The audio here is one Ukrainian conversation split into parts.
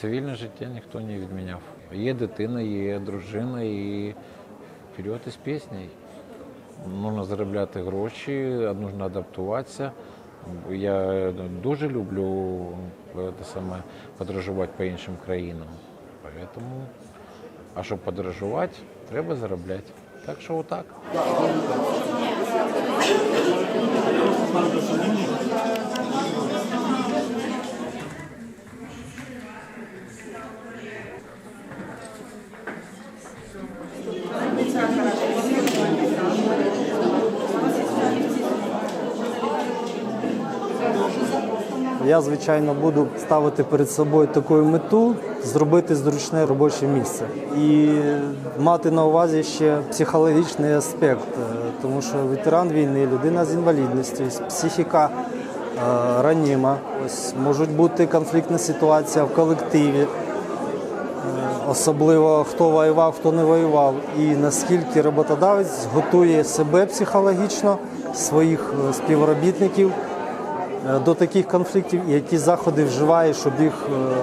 Цивільне життя ніхто не відміняв. Є дитина, є дружина і вперед із піснею. Можна заробляти гроші, нужно адаптуватися. Я дуже люблю е, те саме, подорожувати по іншим країнам. Поэтому, а щоб подорожувати, треба заробляти. Так що отак. Я, звичайно, буду ставити перед собою таку мету зробити зручне робоче місце і мати на увазі ще психологічний аспект, е, тому що ветеран війни, людина з інвалідністю, психіка е, раніма. Ось можуть бути конфліктна ситуація в колективі, особливо хто воював, хто не воював, і наскільки роботодавець готує себе психологічно, своїх е, співробітників е, до таких конфліктів, які заходи вживає, щоб їх е,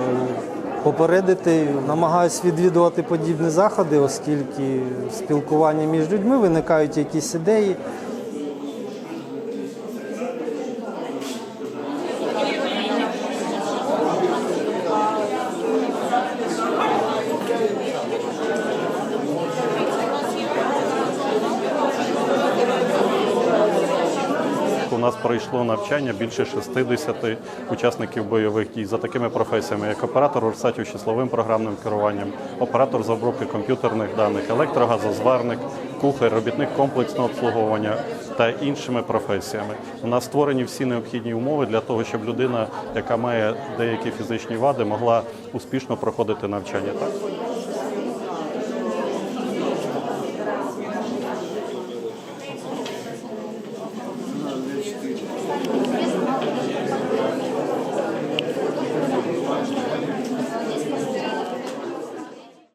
попередити. Намагаюсь відвідувати подібні заходи, оскільки в спілкуванні між людьми виникають якісь ідеї. У нас пройшло навчання більше 60 учасників бойових дій за такими професіями, як оператор версатів числовим програмним керуванням, оператор з обробки комп'ютерних даних, електрогазозварник, кухар, робітник комплексного обслуговування та іншими професіями. У нас створені всі необхідні умови для того, щоб людина, яка має деякі фізичні вади, могла успішно проходити навчання. Так?